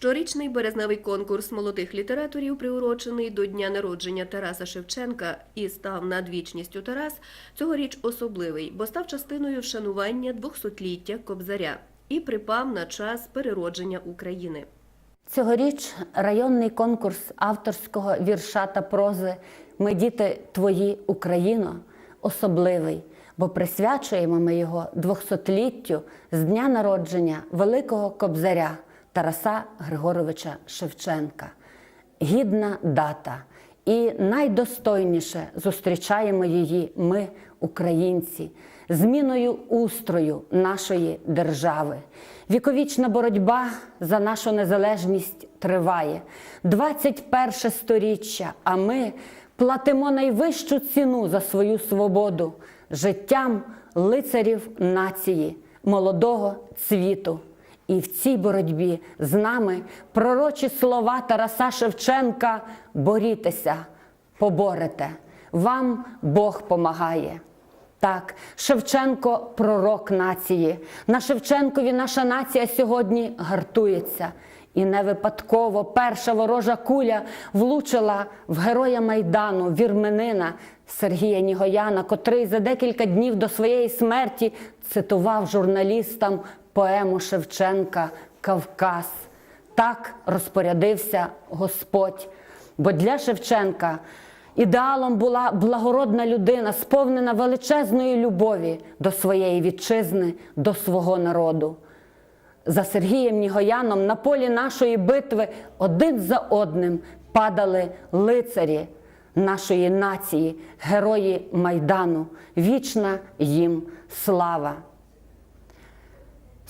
Щорічний березневий конкурс молодих літераторів, приурочений до дня народження Тараса Шевченка і став над вічністю Тарас, цьогоріч особливий, бо став частиною вшанування 200-ліття Кобзаря і припав на час переродження України. Цьогоріч районний конкурс авторського вірша та прози Ми діти твої Україно особливий, бо присвячуємо ми його 200-літтю з дня народження великого кобзаря Тараса Григоровича Шевченка. Гідна дата. І найдостойніше зустрічаємо її ми, українці, зміною устрою нашої держави. Віковічна боротьба за нашу незалежність триває. 21 сторіччя, а ми платимо найвищу ціну за свою свободу життям лицарів нації, молодого цвіту. І в цій боротьбі з нами пророчі слова Тараса Шевченка борітеся, поборете. Вам Бог помагає. Так, Шевченко пророк нації. На Шевченкові наша нація сьогодні гартується. І не випадково перша ворожа куля влучила в героя Майдану, вірменина Сергія Нігояна, котрий за декілька днів до своєї смерті цитував журналістам поему Шевченка Кавказ. Так розпорядився Господь. Бо для Шевченка ідеалом була благородна людина, сповнена величезної любові до своєї вітчизни, до свого народу. За Сергієм Нігояном на полі нашої битви один за одним падали лицарі нашої нації, герої Майдану. Вічна їм слава.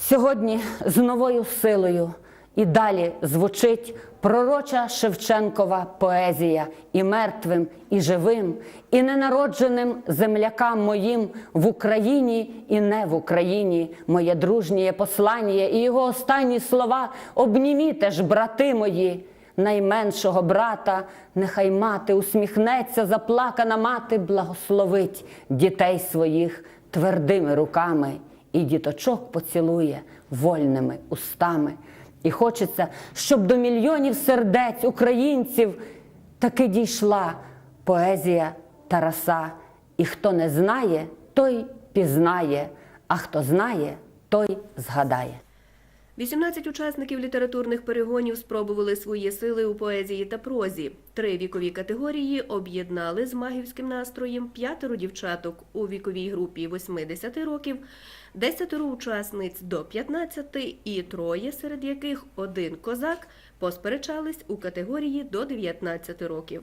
Сьогодні з новою силою і далі звучить пророча Шевченкова поезія і мертвим, і живим, і ненародженим землякам моїм в Україні і не в Україні, моє дружнє послання і його останні слова обніміте ж, брати мої. Найменшого брата, нехай мати усміхнеться, заплакана мати благословить дітей своїх твердими руками і діточок поцілує вольними устами. І хочеться, щоб до мільйонів сердець українців таки дійшла поезія Тараса. І хто не знає, той пізнає, а хто знає, той згадає. 18 учасників літературних перегонів спробували свої сили у поезії та прозі. Три вікові категорії об'єднали з магівським настроєм п'ятеро дівчаток у віковій групі 80 років, десятеро учасниць до 15 і троє, серед яких один козак, посперечались у категорії до 19 років.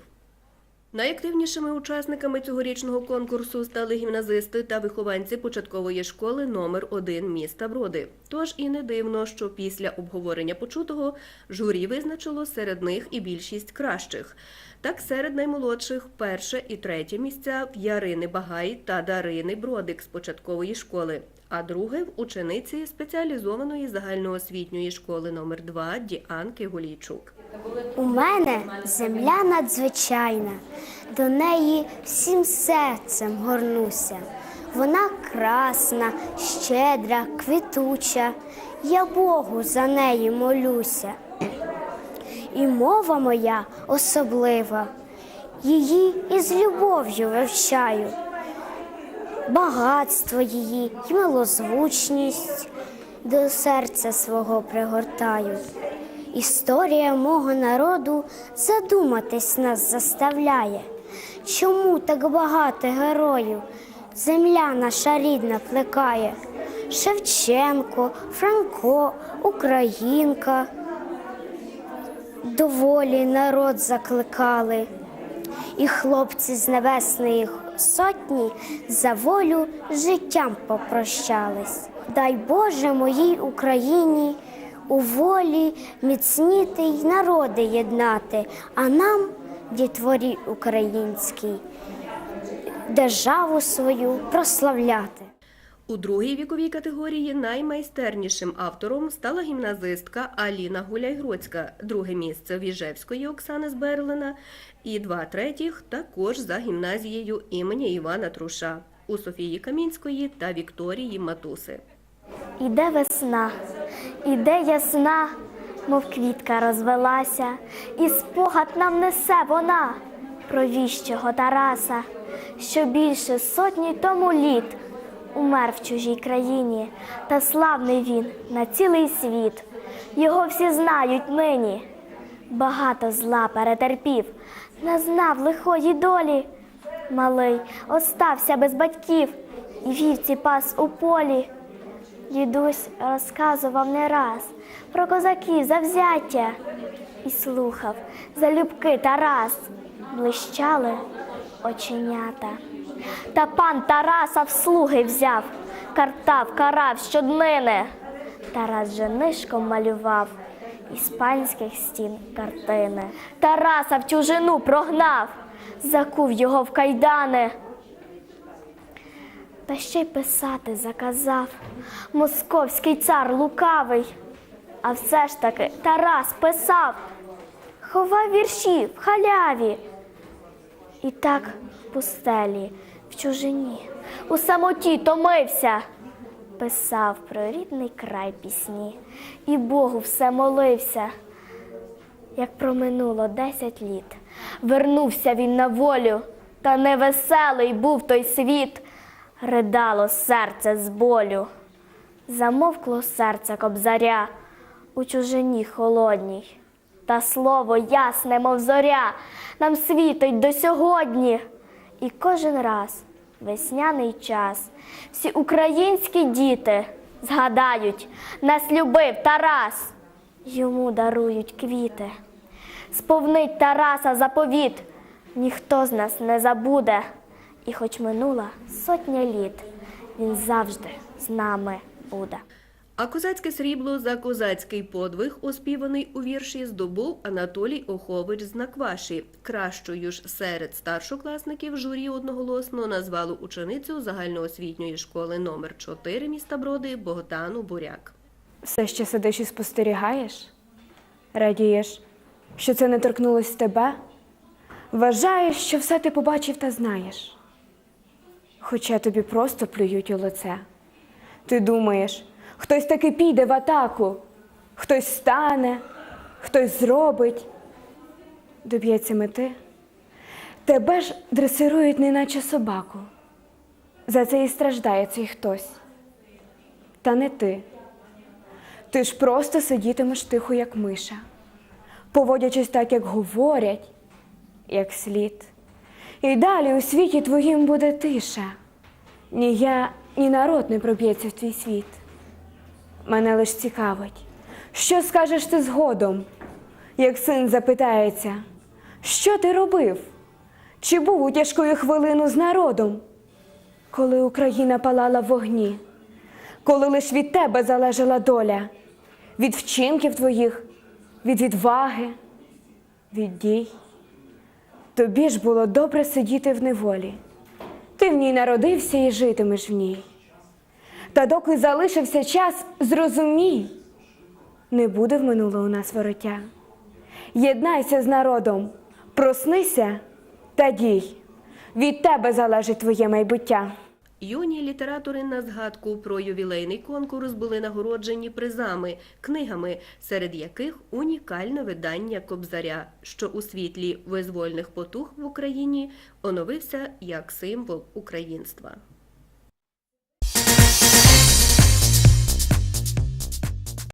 Найактивнішими учасниками цьогорічного конкурсу стали гімназисти та вихованці початкової школи номер 1 міста Броди. Тож і не дивно, що після обговорення почутого журі визначило серед них і більшість кращих. Так, серед наймолодших перше і третє місця в Ярини Багай та Дарини Бродик з початкової школи, а друге в учениці спеціалізованої загальноосвітньої школи номер 2 Діанки Гулійчук. У мене земля надзвичайна, до неї всім серцем горнуся. Вона красна, щедра, квітуча, я Богу за неї молюся. І мова моя особлива, її із любов'ю вивчаю, багатство її й милозвучність до серця свого пригортаю. Історія мого народу задуматись нас заставляє, чому так багато героїв земля наша рідна плекає. Шевченко, Франко, Українка. Доволі народ закликали, і хлопці з небесної сотні за волю життям попрощались. Дай Боже моїй Україні у волі міцніти й народи єднати, а нам, дітворі українській, державу свою прославляти. У другій віковій категорії наймайстернішим автором стала гімназистка Аліна Гуляйгроцька, друге місце Віжевської Оксани Зберлина і два третіх також за гімназією імені Івана Труша у Софії Камінської та Вікторії Матуси. Іде весна, іде ясна, мов квітка розвелася, і спогад нам несе вона. Про віщого Тараса, що більше сотні тому літ умер в чужій країні, та славний він на цілий світ. Його всі знають нині. Багато зла перетерпів, не знав лихої долі. Малий остався без батьків і вівці пас у полі. Дідусь розказував не раз про козаків завзяття і слухав залюбки Тарас, блищали оченята. Та пан Тараса в слуги взяв, картав, карав щоднини. Тарас же нишком малював із панських стін картини. Тараса в чужину прогнав, закув його в кайдани. Та ще й писати заказав московський цар лукавий. А все ж таки Тарас писав, ховав вірші в халяві. І так в пустелі, в чужині, у самоті томився, писав про рідний край пісні, і Богу все молився. Як проминуло десять літ, вернувся він на волю, та невеселий був той світ, ридало серце з болю. Замовкло серце кобзаря у чужині холодній, та слово ясне, мов зоря, нам світить до сьогодні. І кожен раз весняний час всі українські діти згадають, нас любив Тарас, йому дарують квіти. Сповнить Тараса заповіт, ніхто з нас не забуде. І хоч минула сотня літ, він завжди з нами буде. А козацьке срібло за козацький подвиг, оспіваний у вірші, здобув Анатолій Охович з Накваші. Кращою ж серед старшокласників журі одноголосно назвало ученицю загальноосвітньої школи номер 4 міста Броди Богдану Буряк. Все ще сидиш і спостерігаєш? Радієш, що це не торкнулось тебе? Вважаєш, що все ти побачив та знаєш. Хоча тобі просто плюють у лице. Ти думаєш, хтось таки піде в атаку, хтось стане, хтось зробить, доб'ється мети. Тебе ж дресирують, неначе собаку. За це і страждає цей хтось. Та не ти. Ти ж просто сидітимеш тихо, як миша, поводячись так, як говорять, як слід. І далі у світі твоїм буде тиша. Ні я, ні народ не проб'ється в твій світ. Мене лиш цікавить, що скажеш ти згодом, як син запитається, що ти робив? Чи був у тяжкою хвилину з народом, коли Україна палала вогні? коли лиш від тебе залежала доля, від вчинків твоїх, від відваги, від дій. Тобі ж було добре сидіти в неволі. Ти в ній народився і житимеш в ній. Та доки залишився час, зрозумій, не буде в минуло у нас вороття. Єднайся з народом, проснися та дій. Від тебе залежить твоє майбуття. Юні літератори на згадку про ювілейний конкурс були нагороджені призами, книгами, серед яких унікальне видання Кобзаря, що у світлі визвольних потуг в Україні оновився як символ українства.